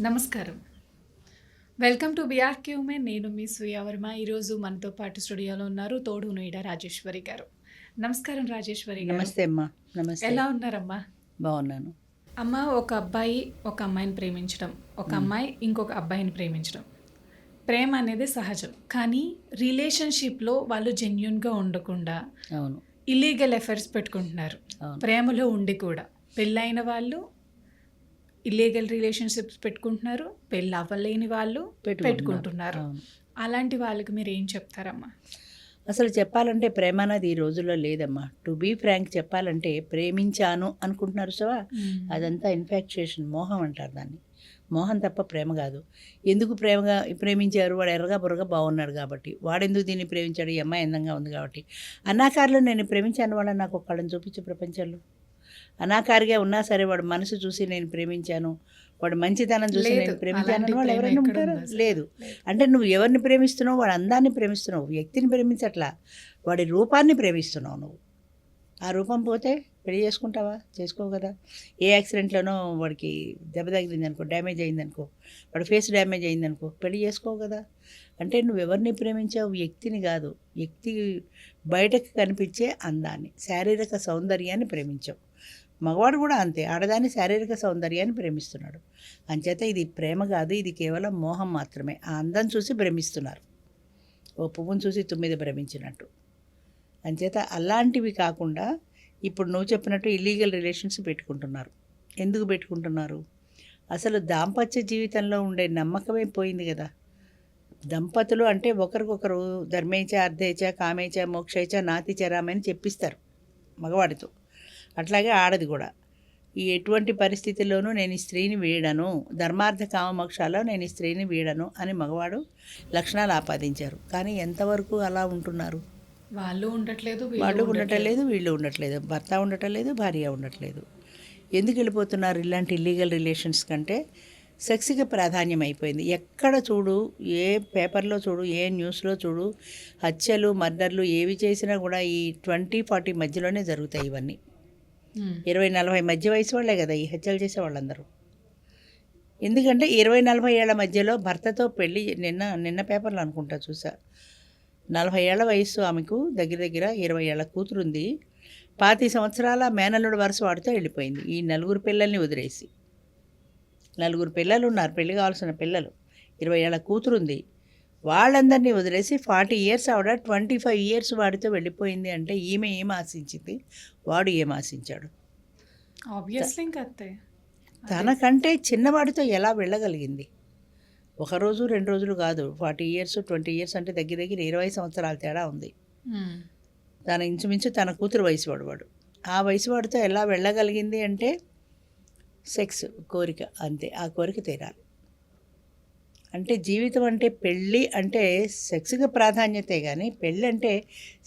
నమస్కారం. Welcome to బిఆర్క్యూమే నేను మీ సుయా వర్మ. ఈరోజు మనతో పాటు స్టూడియోలో ఉన్నారు తోడు నోయిడా రాజేశ్వరి గారు. నమస్కారం రాజేశ్వరి గారు. నమస్తే అమ్మా. నమస్తే. ఎలా ఉన్నారమ్మా? బాగున్నాను. అమ్మ ఒక అబ్బాయి ఒక అమ్మాయిని ప్రేమించడం ఒక అమ్మాయి ఇంకొక అబ్బాయిని ప్రేమించడం ప్రేమ అనేది సహజం. కానీ రిలేషన్షిప్లో వాళ్ళు జెన్యున్గా ఉండకుండా అవును. ఇల్లీగల్ ఎఫైర్స్ పెట్టుకుంటున్నారు. ప్రేమలో ఉండి కూడా. పెళ్ళైన వాళ్ళు ఇల్లీగల్ రిలేషన్షిప్స్ పెట్టుకుంటున్నారు పెళ్ళి అవ్వలేని వాళ్ళు పెట్టుకుంటున్నారు. అలాంటి వాళ్ళకి మీరు ఏం చెప్తారమ్మా? అసలు చెప్పాలంటే ప్రేమ అనేది ఈ రోజుల్లో లేదమ్మా. టు బీ ఫ్రాంక్ చెప్పాలంటే ప్రేమించాను అనుకుంటున్నారు సవా? అదంతా ఇన్ఫాక్చుయేషన్ మోహం అంటారు దాన్ని. మోహం తప్ప ప్రేమ కాదు. ఎందుకు ప్రేమగా ప్రేమించారు? వాడు ఎర్రగా బుర్రగా బాగున్నాడు కాబట్టి. వాడెందుకు దీన్ని ప్రేమించాడు? ఈ అమ్మాయి అందంగా ఉంది కాబట్టి. అనాకారులు నేను ప్రేమించాను వాళ్ళని నాకు ఒక్కళ్ళని చూపించే ప్రపంచంలో. అనాకారిగా ఉన్నా సరే వాడు మనసు చూసి నేను ప్రేమించాను వాడు మంచితనం చూసి. నేను ప్రేమించాను వాళ్ళు ఎవరైనా ఉంటారా? లేదు. అంటే నువ్వు ఎవరిని ప్రేమిస్తున్నావు వాడు అందాన్ని ప్రేమిస్తున్నావు వ్యక్తిని ప్రేమించట్లా వాడి రూపాన్ని ప్రేమిస్తున్నావు నువ్వు. ఆ రూపం పోతే పెళ్ళి చేసుకుంటావా? చేసుకోవు కదా. ఏ యాక్సిడెంట్లోనో వాడికి దెబ్బ తగిలింది అనుకో డ్యామేజ్ అయింది అనుకో వాడి ఫేస్ డ్యామేజ్ అయింది అనుకో పెళ్ళి చేసుకోవు కదా. అంటే నువ్వు ఎవరిని ప్రేమించావు? వ్యక్తిని కాదు. వ్యక్తి బయటకు కనిపించే అందాన్ని శారీరక సౌందర్యాన్ని ప్రేమించావు. మగవాడు కూడా అంతే. ఆడదాని శారీరక సౌందర్యాన్ని ప్రేమిస్తున్నాడు. అంచేత ఇది ప్రేమ కాదు ఇది కేవలం మోహం మాత్రమే. ఆ అందం చూసి భ్రమిస్తున్నారు. ఓ పువ్వును చూసి తుమ్మిది భ్రమించినట్టు. అంచేత అలాంటివి కాకుండా ఇప్పుడు నువ్వు చెప్పినట్టు ఇల్లీగల్ రిలేషన్స్ పెట్టుకుంటున్నారు. ఎందుకు పెట్టుకుంటున్నారు? అసలు దాంపత్య జీవితంలో ఉండే నమ్మకమే పోయింది కదా. దంపతులు అంటే ఒకరికొకరు ధర్మేచ అర్ధేచ కామేచ మోక్షేచ నాతి చరామని చెప్పిస్తారు మగవాడితో. అట్లాగే ఆడది కూడా. ఈ ఎటువంటి పరిస్థితుల్లోనూ నేను ఈ స్త్రీని వీడను ధర్మార్థ కామమోక్షాల్లో నేను ఈ స్త్రీని వీడను అని మగవాడు లక్షణాలు ఆపాదించారు. కానీ ఎంతవరకు అలా ఉంటున్నారు? వాళ్ళు ఉండట్లేదు వీళ్ళు ఉండటం. లేదు వీళ్ళు ఉండట్లేదు. భర్త ఉండటం లేదు భార్య ఉండట్లేదు. ఎందుకు వెళ్ళిపోతున్నారు ఇలాంటి ఇల్లీగల్ రిలేషన్స్ కంటే? సెక్స్కి ప్రాధాన్యం అయిపోయింది. ఎక్కడ చూడు ఏ పేపర్లో చూడు ఏ న్యూస్లో చూడు హత్యలు మర్డర్లు ఏవి చేసినా కూడా ఈ ట్వంటీ ఫార్టీ మధ్యలోనే జరుగుతాయి ఇవన్నీ. ఇరవై నలభై మధ్య వయసు వాళ్ళే కదా ఈ హత్యలు చేసే వాళ్ళందరూ ఎందుకంటే ఇరవై నలభై ఏళ్ళ మధ్యలో భర్తతో పెళ్ళి నిన్న నిన్న పేపర్లు అనుకుంటా చూసా. నలభై ఏళ్ళ వయసు ఆమెకు దగ్గర దగ్గర ఇరవై ఏళ్ళ కూతురుంది. పాతి సంవత్సరాల మేనల్లుడు వరుస వాడితో వెళ్ళిపోయింది. ఈ నలుగురు పిల్లల్ని వదిలేసి. నలుగురు పిల్లలు ఉన్నారు పెళ్ళి కావాల్సిన పిల్లలు. ఇరవై ఏళ్ళ కూతురుంది. వాళ్ళందరినీ వదిలేసి ఫార్టీ ఇయర్స్ ఆవిడ ట్వంటీ ఫైవ్ ఇయర్స్ వాడితో వెళ్ళిపోయింది అంటే ఈమె ఏం ఆశించింది? వాడు ఏం ఆశించాడు? ఆబ్వియస్లీ ఇంకా తనకంటే చిన్నవాడితో ఎలా వెళ్ళగలిగింది? ఒక రోజు రెండు రోజులు కాదు ఫార్టీ ఇయర్స్ ట్వంటీ ఇయర్స్ అంటే దగ్గర దగ్గర ఇరవై సంవత్సరాల తేడా ఉంది. ఉమ్. తన ఇంచుమించు తన కూతురు వయసు వాడు. వాడు ఆ వయసు వాడితో ఎలా వెళ్ళగలిగింది అంటే సెక్స్ కోరిక అంతే ఆ కోరిక తీరాలి. అంటే జీవితం అంటే పెళ్ళి అంటే సెక్స్కి ప్రాధాన్యతే కానీ పెళ్ళి అంటే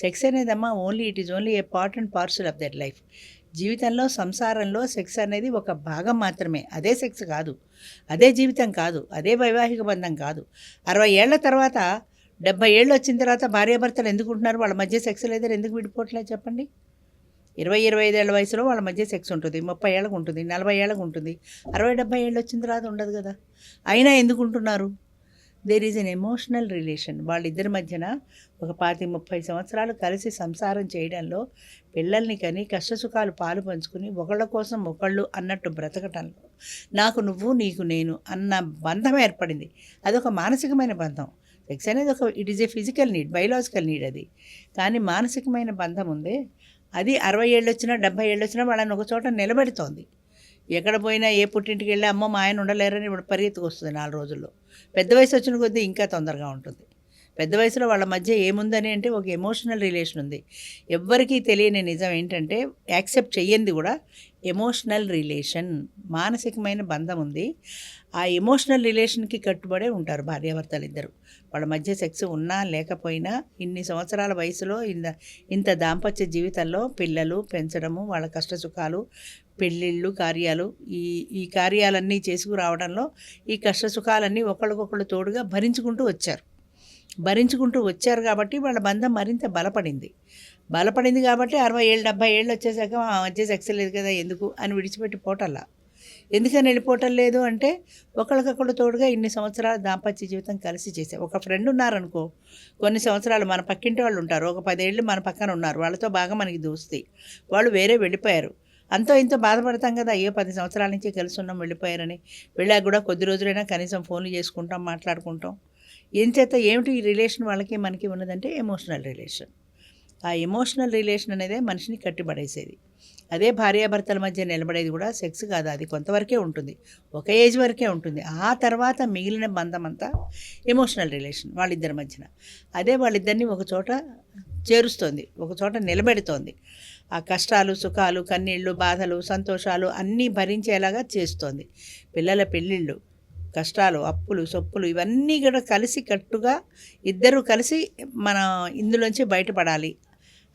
sex అనేదమ్మా only it is only a part and parcel of that life. జీవితంలో సంసారంలో సెక్స్ అనేది ఒక భాగం మాత్రమే. అదే సెక్స్ కాదు. అదే జీవితం కాదు. అదే వైవాహిక బంధం కాదు. అరవై ఏళ్ళ తర్వాత డెబ్బై ఏళ్ళు వచ్చిన తర్వాత భార్యాభర్తలు ఎందుకు ఉంటున్నారు వాళ్ళ మధ్య సెక్స్ లేదని ఎందుకు విడిపోవట్లేదు చెప్పండి? ఇరవై ఇరవై ఐదేళ్ళ వయసులో వాళ్ళ మధ్య సెక్స్ ఉంటుంది ముప్పై ఏళ్ళకు ఉంటుంది నలభై ఏళ్ళకు ఉంటుంది అరవై డెబ్బై ఏళ్ళు వచ్చిన తర్వాత ఉండదు కదా. అయినా ఎందుకు ఉంటున్నారు there is an emotional relation వాళ్ళిద్దరి మధ్యన ఒక పాతి ముప్పై సంవత్సరాలు కలిసి సంసారం చేయడంలో పిల్లల్ని కని కష్టసుఖాలు పాలు పంచుకుని ఒకళ్ళ కోసం ఒకళ్ళు అన్నట్టు బ్రతకటంలో. నాకు నువ్వు నీకు నేను అన్న బంధం ఏర్పడింది. అదొక మానసికమైన బంధం. సెక్స్ అనేది ఒక it is a physical need biological need అది. కానీ మానసికమైన బంధం ఉంది అది అరవై ఏళ్ళు వచ్చినా డెబ్బై ఏళ్ళు వచ్చినా వాళ్ళని ఒక చోట నిలబెడుతోంది. ఎక్కడ పోయినా ఏ పుట్టింటికి వెళ్ళి అమ్మ మా ఆయన ఉండలేరని ఇప్పుడు పరిగెత్తుకు వస్తుంది నాలుగు రోజుల్లో. పెద్ద వయసు వచ్చిన కొద్దీ ఇంకా తొందరగా ఉంటుంది. పెద్ద వయసులో వాళ్ళ మధ్య ఏముందని అంటే ఒక ఎమోషనల్ రిలేషన్ ఉంది. ఎవ్వరికీ తెలియని నిజం ఏంటంటే యాక్సెప్ట్ చెయ్యంది కూడా ఎమోషనల్ రిలేషన్ మానసికమైన బంధం ఉంది. ఆ ఎమోషనల్ రిలేషన్కి కట్టుబడే ఉంటారు భార్యాభర్తలు ఇద్దరు వాళ్ళ మధ్య సెక్స్ ఉన్నా లేకపోయినా ఇన్ని సంవత్సరాల వయసులో ఇంత ఇంత దాంపత్య జీవితంలో పిల్లలు పెంచడము వాళ్ళ కష్టసుఖాలు పెళ్ళిళ్ళు కార్యాలు ఈ ఈ కార్యాలన్నీ చేసుకురావడంలో ఈ కష్టసుఖాలన్నీ ఒకళ్ళకొకళ్ళు తోడుగా భరించుకుంటూ వచ్చారు. భరించుకుంటూ వచ్చారు కాబట్టి వాళ్ళ బంధం మరింత బలపడింది. బలపడింది కాబట్టి అరవై ఏళ్ళు డెబ్బై ఏళ్ళు వచ్చేసాక ఆ మధ్య సెక్స్ లేదు కదా ఎందుకు అని విడిచిపెట్టి పోటల్లా. ఎందుకని వెళ్ళిపోవటం లేదు అంటే ఒకరికొకరు తోడుగా ఇన్ని సంవత్సరాల దాంపత్య జీవితం కలిసి చేసే ఒక ఫ్రెండ్ ఉన్నారనుకో కొన్ని సంవత్సరాలు మన పక్కింటి వాళ్ళు ఉంటారు. ఒక పదేళ్ళు మన పక్కన ఉన్నారు. వాళ్ళతో బాగా మనకి దోస్తాయి వాళ్ళు వేరే వెళ్ళిపోయారు. అంతో ఇంత బాధపడతాం కదా అయ్యో పది సంవత్సరాల నుంచి కలిసి ఉన్నాం వెళ్ళిపోయారని. వెళ్ళాక కూడా కొద్ది రోజులైనా కనీసం ఫోన్లు చేసుకుంటాం మాట్లాడుకుంటాం. ఏం చేత ఏమిటి ఈ రిలేషన్ వాళ్ళకి మనకి ఉన్నదంటే ఎమోషనల్ రిలేషన్ ఆ ఎమోషనల్ రిలేషన్ అనేదే మనిషిని కట్టిపడేసేది. అదే భార్యాభర్తల మధ్య నిలబడేది కూడా సెక్స్ కాదు. అది కొంతవరకే ఉంటుంది. ఒక ఏజ్ వరకే ఉంటుంది. ఆ తర్వాత మిగిలిన బంధం అంతా ఎమోషనల్ రిలేషన్ వాళ్ళిద్దరి మధ్యన. అదే వాళ్ళిద్దరిని ఒక చోట చేరుస్తోంది. ఒక చోట నిలబెడుతోంది. ఆ కష్టాలు సుఖాలు కన్నీళ్ళు బాధలు సంతోషాలు అన్నీ భరించేలాగా చేస్తోంది. పిల్లల పెళ్ళిళ్ళు కష్టాలు అప్పులు సొప్పులు ఇవన్నీ కూడా కలిసి కట్టుగా ఇద్దరు కలిసి మన ఇందులోంచి బయటపడాలి.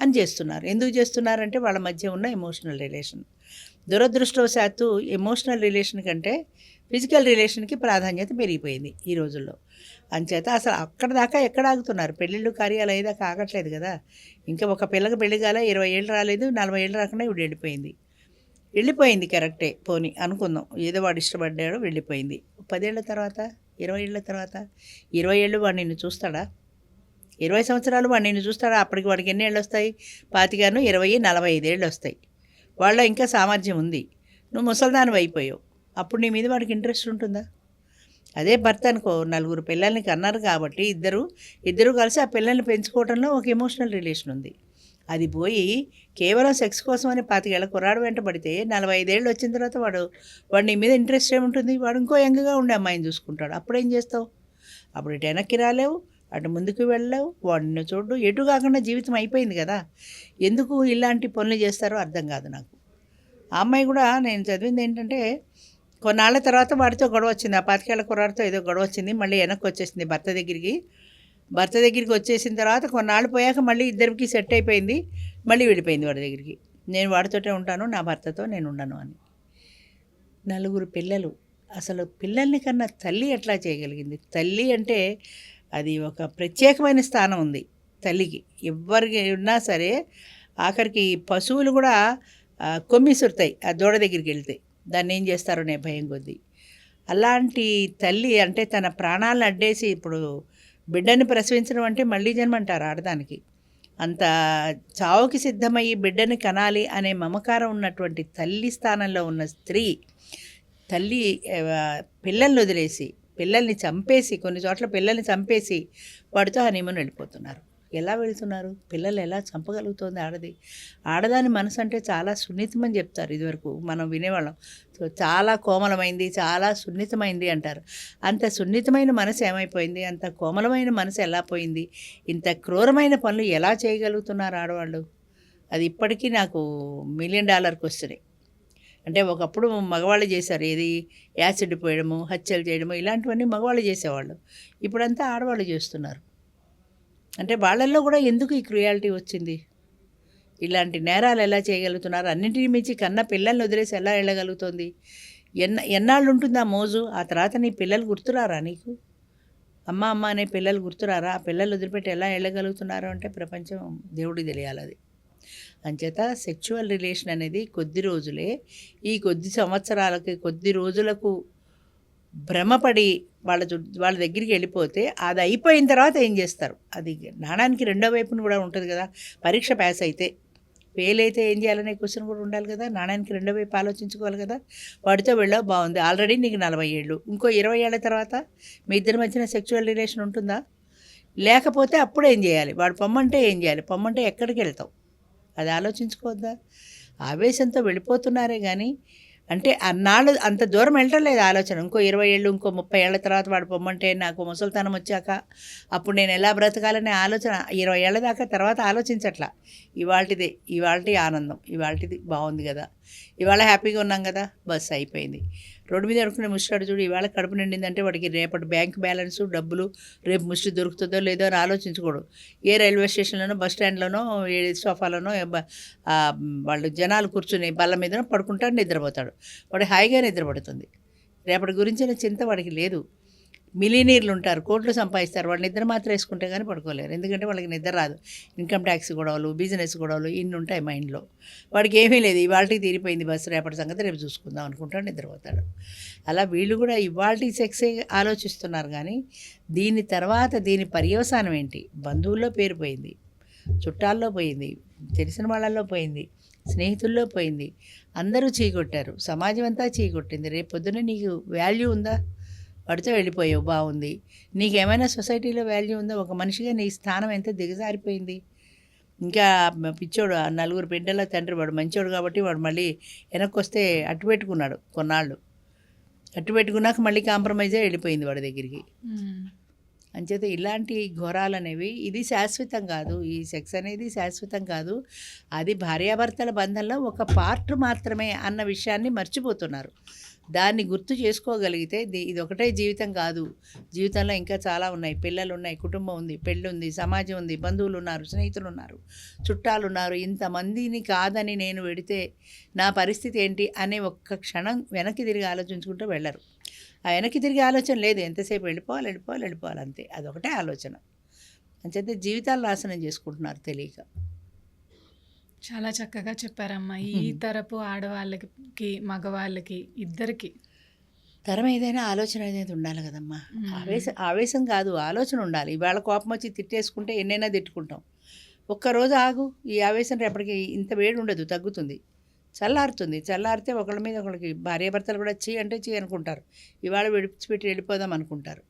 అని చేస్తున్నారు. ఎందుకు చేస్తున్నారంటే వాళ్ళ మధ్య ఉన్న ఎమోషనల్ రిలేషన్ దురదృష్టవశాత్తు ఎమోషనల్ రిలేషన్ కంటే ఫిజికల్ రిలేషన్కి ప్రాధాన్యత పెరిగిపోయింది ఈ రోజుల్లో. అంచేత అసలు అక్కడ దాకా ఎక్కడ ఆగుతున్నారు? పెళ్ళిళ్ళు కార్యాలు అయ్యేదాకా ఆగట్లేదు కదా. ఇంకా ఒక పిల్లకి పెళ్ళి కాలే ఇరవై ఏళ్ళు రాలేదు నలభై ఏళ్ళు రాకుండా ఇవి వెళ్ళిపోయింది. వెళ్ళిపోయింది కరెక్టే పోని అనుకుందాం. ఏదో వాడు ఇష్టపడ్డాడో వెళ్ళిపోయింది. పదేళ్ళ తర్వాత? ఇరవై ఏళ్ళ తర్వాత? ఇరవై ఏళ్ళు వాడు నిన్ను చూస్తాడా? ఇరవై సంవత్సరాలు వాడు నిన్ను చూస్తాడు? అప్పటికి వాడికి ఎన్ని ఏళ్ళు వస్తాయి పాతిగాను ఇరవై నలభై ఐదేళ్ళు వస్తాయి వాళ్ళ ఇంకా సామర్థ్యం ఉంది. నువ్వు ముసల్దానం అయిపోయావు. అప్పుడు నీ మీద వాడికి ఇంట్రెస్ట్ ఉంటుందా? అదే భర్త అనుకో నలుగురు పిల్లల్ని కన్నారు కాబట్టి ఇద్దరు ఇద్దరు కలిసి ఆ పిల్లల్ని పెంచుకోవడంలో ఒక ఎమోషనల్ రిలేషన్ ఉంది. అది పోయి కేవలం సెక్స్ కోసమని పాతికేళ్ళ కుర్రాడు వెంటబడితే నలభై ఐదేళ్ళు వచ్చిన తర్వాత వాడు వాడు నీ మీద ఇంట్రెస్ట్ ఏముంటుంది? వాడు ఇంకో యంగ్గా ఉండే అమ్మాయిని చూసుకుంటాడు. అప్పుడేం చేస్తావు? అప్పుడు ఇటు వెనక్కి రాలేవు. అటు ముందుకు వెళ్ళలేవు వాడిని చూడు. ఎటు కాకుండా జీవితం అయిపోయింది కదా. ఎందుకు ఇలాంటి పనులు చేస్తారో అర్థం కాదు నాకు. ఆ అమ్మాయి కూడా నేను చదివింది ఏంటంటే కొన్నాళ్ళ తర్వాత వాడితో గొడవ వచ్చింది. ఆ పాతికేళ్ళ కుర్రాడితో ఏదో గొడవ వచ్చింది. మళ్ళీ వెనక్కి వచ్చేసింది భర్త దగ్గరికి. భర్త దగ్గరికి వచ్చేసిన తర్వాత కొన్నాళ్ళు పోయాక మళ్ళీ ఇద్దరికి సెట్ అయిపోయింది. మళ్ళీ వెళ్ళిపోయింది వాడి దగ్గరికి. నేను వాడితోటే ఉంటాను నా భర్తతో నేను ఉండను అని. నలుగురు పిల్లలు. అసలు పిల్లల్ని కన్నా తల్లి ఎట్లా చేయగలిగింది? తల్లి అంటే అది ఒక ప్రత్యేకమైన స్థానం ఉంది తల్లికి. ఎవరికి ఉన్నా సరే ఆఖరికి పశువులు కూడా కొమ్మిసురుతాయి ఆ దూడ దగ్గరికి వెళ్తే. దాన్ని ఏం చేస్తారో నే భయం కొద్దీ. అలాంటి తల్లి అంటే తన ప్రాణాలను అడ్డేసి ఇప్పుడు బిడ్డని ప్రసవించడం అంటే మళ్ళీ జన్మ అంటారు ఆడదానికి. అంత చావుకి సిద్ధమయ్యి బిడ్డని కనాలి అనే మమకారం ఉన్నటువంటి తల్లి స్థానంలో ఉన్న స్త్రీ తల్లి పిల్లల్ని వదిలేసి పిల్లల్ని చంపేసి కొన్ని చోట్ల పిల్లల్ని చంపేసి వాడితో హనీమూన్ వెళ్ళిపోతున్నారు. ఎలా వెళ్తున్నారు? పిల్లలు ఎలా చంపగలుగుతుంది ఆడది? ఆడదాని మనసు అంటే చాలా సున్నితమని చెప్తారు ఇదివరకు మనం వినేవాళ్ళం. సో చాలా కోమలమైంది చాలా సున్నితమైంది అంటారు. అంత సున్నితమైన మనసు ఏమైపోయింది? అంత కోమలమైన మనసు ఎలా పోయింది? ఇంత క్రూరమైన పనులు ఎలా చేయగలుగుతున్నారు ఆడవాళ్ళు? అది ఇప్పటికీ నాకు మిలియన్ డాలర్ క్వశ్చనే అంటే ఒకప్పుడు మగవాళ్ళు చేశారు. ఏది? యాసిడ్ పోయడము హత్యలు చేయడము ఇలాంటివన్నీ మగవాళ్ళు చేసేవాళ్ళు. ఇప్పుడంతా ఆడవాళ్ళు చేస్తున్నారు. అంటే వాళ్ళల్లో కూడా ఎందుకు ఈ క్రుయాలిటీ వచ్చింది? ఇలాంటి నేరాలు ఎలా చేయగలుగుతున్నారు? అన్నింటిని మించి కన్న పిల్లల్ని వదిలేసి ఎలా వెళ్ళగలుగుతుంది? ఎన్న ఎన్నాళ్ళు ఉంటుంది ఆ మోజు? ఆ తర్వాత నీ పిల్లలు గుర్తురారా నీకు? అమ్మ అమ్మ అనే పిల్లలు గుర్తురారా? ఆ పిల్లలు వదిలిపెట్టి ఎలా వెళ్ళగలుగుతున్నారు? అంటే ప్రపంచం దేవుడికి తెలియాలి అది. అంచేత సెక్చువల్ రిలేషన్ అనేది కొద్ది రోజులే. ఈ కొద్ది సంవత్సరాలకి కొద్ది రోజులకు భ్రమపడి వాళ్ళ వాళ్ళ దగ్గరికి వెళ్ళిపోతే అది అయిపోయిన తర్వాత ఏం చేస్తారు? అది నాణానికి రెండో వైపున కూడా ఉంటుంది కదా. పరీక్ష పాస్ అయితే ఫెయిల్ అయితే ఏం చేయాలనే క్వశ్చన్ కూడా ఉండాలి కదా. నాణానికి రెండో వైపు ఆలోచించుకోవాలి కదా. వాడితో వెళ్ళావు బాగుంది. ఆల్రెడీ నీకు నలభై ఏళ్ళు. ఇంకో ఇరవై ఏళ్ళ తర్వాత మీ ఇద్దరి మధ్యన సెక్చువల్ రిలేషన్ ఉంటుందా? లేకపోతే అప్పుడు ఏం చేయాలి? వాడు పొమ్మంటే ఏం చేయాలి? పొమ్మంటే ఎక్కడికి వెళ్తావు? అది ఆలోచించుకోవద్దా? ఆవేశంతో వెళ్ళిపోతున్నారే కానీ అంటే అన్నాళ్ళు అంత దూరం వెళ్ళటం లేదు ఆలోచన. ఇంకో ఇరవై ఏళ్ళు ఇంకో ముప్పై ఏళ్ళ తర్వాత వాడు పొమ్మంటే నాకు ముసలితనం వచ్చాక అప్పుడు నేను ఎలా బ్రతకాలనే ఆలోచన. ఇరవై ఏళ్ళ దాకా తర్వాత ఆలోచించట్లా. ఇవాళటిదే ఇవాళటి ఆనందం ఇవాళటిది బాగుంది కదా. ఇవాళ హ్యాపీగా ఉన్నాం కదా బస్ అయిపోయింది. రోడ్డు మీద అడుకునే ముష్టాడు చూడు ఇవాళ కడుపు నిండిందంటే వాడికి రేపటి బ్యాంక్ బ్యాలెన్స్ డబ్బులు రేపు ముష్టి దొరుకుతుందో లేదో అని ఆలోచించకూడదు ఏ రైల్వే స్టేషన్లోనో బస్ స్టాండ్లోనో ఏ సోఫాలోనో వాళ్ళు జనాలు కూర్చుని బల్ల మీద పడుకుంటాడు నిద్రపోతాడు. వాడు హాయిగా నిద్రపడుతుంది. రేపటి గురించిన చింత వాడికి లేదు. మిలీనీర్లు ఉంటారు కోట్లు సంపాదిస్తారు వాళ్ళు నిద్ర మాత్రం వేసుకుంటే కానీ పడుకోలేరు. ఎందుకంటే వాళ్ళకి నిద్ర రాదు. ఇన్కమ్ ట్యాక్స్ గొడవలు బిజినెస్ గొడవలు ఇన్ని ఉంటాయి మైండ్లో. వాడికి ఏమీ లేదు ఇవాళకి తీరిపోయింది బస్సు రేపటి సంగతి రేపు చూసుకుందాం అనుకుంటాడు నిద్రపోతాడు. అలా వీళ్ళు కూడా ఇవాళ సెక్సే ఆలోచిస్తున్నారు కానీ దీని తర్వాత దీని పర్యవసానం ఏంటి? బంధువుల్లో పేరు పోయింది చుట్టాల్లో పోయింది తెలిసిన వాళ్ళల్లో పోయింది స్నేహితుల్లో పోయింది. అందరూ చీకొట్టారు సమాజం అంతా చీకొట్టింది. రేపు పొద్దున్న నీకు వాల్యూ ఉందా? వాడితో వెళ్ళిపోయావు బాగుంది నీకేమైనా సొసైటీలో వాల్యూ ఉందా? ఒక మనిషిగా నీ స్థానం ఎంత దిగజారిపోయింది? ఇంకా పిచ్చోడు ఆ నలుగురు బిడ్డల తండ్రి వాడు మంచోడు కాబట్టి వాడు మళ్ళీ వెనక్కి వస్తే అట్టు పెట్టుకున్నాడు కొన్నాళ్ళు. అట్టు పెట్టుకున్నాక మళ్ళీ కాంప్రమైజే వెళ్ళిపోయింది వాడి దగ్గరికి. అంచేత ఇలాంటి ఘోరాలు అనేవి ఇది శాశ్వతం కాదు. ఈ సెక్స్ అనేది శాశ్వతం కాదు. అది భార్యాభర్తల బంధంలో ఒక పార్ట్ మాత్రమే అన్న విషయాన్ని మర్చిపోతున్నారు. దాన్ని గుర్తు చేసుకోగలిగితే ఇది ఒకటే జీవితం కాదు. జీవితంలో ఇంకా చాలా ఉన్నాయి. పిల్లలు ఉన్నాయి కుటుంబం ఉంది పెళ్ళి ఉంది సమాజం ఉంది బంధువులు ఉన్నారు స్నేహితులు ఉన్నారు చుట్టాలు ఉన్నారు ఇంతమందిని కాదని నేను వెడితే నా పరిస్థితి ఏంటి అనే ఒక్క క్షణం వెనక్కి తిరిగి ఆలోచించుకుంటూ వెళ్ళరు. ఆ వెనక్కి తిరిగి ఆలోచన లేదు. ఎంతసేపు వెళ్ళిపోవాలి వెళ్ళిపోవాలి వెళ్ళిపోవాలి అంతే. అదొకటే ఆలోచన. అంచేతే జీవితాలు నాశనం చేసుకుంటున్నారు తెలియక. చాలా చక్కగా చెప్పారమ్మా. ఈ తరపు ఆడవాళ్ళకి మగవాళ్ళకి ఇద్దరికి. తరం ఏదైనా ఆలోచన అనేది ఉండాలి కదమ్మా. మ్మ్. ఆవేశం ఆవేశం కాదు ఆలోచన ఉండాలి. ఇవాళ కోపం వచ్చి తిట్టేసుకుంటే ఎన్నైనా తిట్టుకుంటాం. ఒక్కరోజు ఆగు ఈ ఆవేశం రేపటికి ఇంత వేడి ఉండదు తగ్గుతుంది. చల్లారుతుంది. చల్లారితే ఒకళ్ళ మీద ఒకళ్ళకి భార్యాభర్తలు కూడా చీ అంటే చీ అనుకుంటారు. ఇవాళ విడిచిపెట్టి వెళ్ళిపోదాం అనుకుంటారు.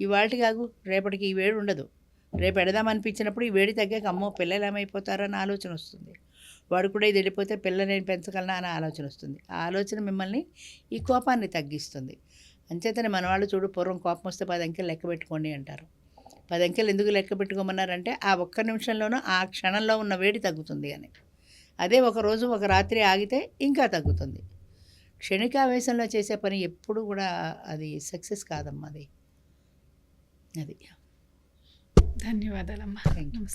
ఇవాళకి ఆగు రేపటికి ఈ వేడి ఉండదు. రేపు ఎడదాం అనిపించినప్పుడు ఈ వేడి తగ్గాక అమ్మో పిల్లలు ఏమైపోతారని ఆలోచన వస్తుంది. వాడు కూడా ఇది వెళ్ళిపోతే పిల్లలు నేను పెంచగలనా అనే ఆలోచన వస్తుంది. ఆ ఆలోచన మిమ్మల్ని ఈ కోపాన్ని తగ్గిస్తుంది. అంచేతనే మన వాళ్ళు చూడు పూర్వం కోపం వస్తే పది అంకెలు లెక్క పెట్టుకోండి అంటారు. పది అంకెలు ఎందుకు లెక్క పెట్టుకోమన్నారంటే ఆ ఒక్క నిమిషంలోనూ ఆ క్షణంలో ఉన్న వేడి తగ్గుతుంది అని. అదే ఒక రోజు ఒక రాత్రి ఆగితే ఇంకా తగ్గుతుంది. క్షణికావేశంలో చేసే పని ఎప్పుడు కూడా అది సక్సెస్ కాదమ్మా అది. అది. ధన్యవాదాలమ్మా. నమస్తే.